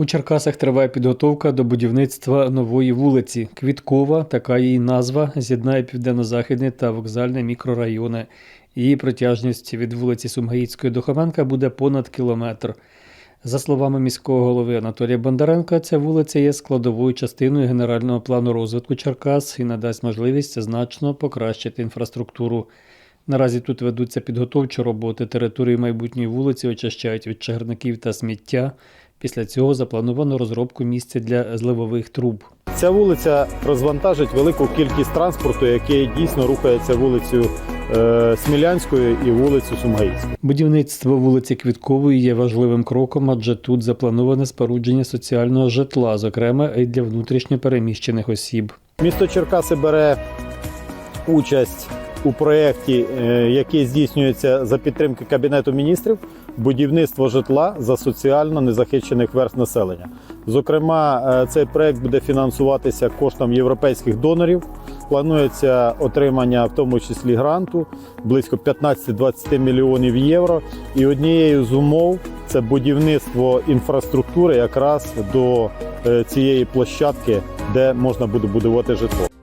У Черкасах триває підготовка до будівництва нової вулиці. Квіткова, така її назва, з'єднає південно-західний та вокзальний мікрорайони. Її протяжність від вулиці Сумгаїцької до Хоменка буде понад кілометр. За словами міського голови Анатолія Бондаренка, ця вулиця є складовою частиною генерального плану розвитку Черкас і надасть можливість значно покращити інфраструктуру. Наразі тут ведуться підготовчі роботи. Територію майбутньої вулиці очищають від чагарників та сміття. Після цього заплановано розробку місця для зливових труб. Ця вулиця розвантажить велику кількість транспорту, який дійсно рухається вулицею е, Смілянською і вулицю Сумгаїцькою. Будівництво вулиці Квіткової є важливим кроком, адже тут заплановане спорудження соціального житла, зокрема і для внутрішньопереміщених осіб. Місто Черкаси бере участь у проєкті, е, який здійснюється за підтримки Кабінету міністрів будівництво житла за соціально незахищених верст населення. Зокрема, е, цей проєкт буде фінансуватися коштом європейських донорів. Планується отримання, в тому числі гранту, близько 15-20 мільйонів євро. І однією з умов це будівництво інфраструктури якраз до е, цієї площадки, де можна буде будувати житло.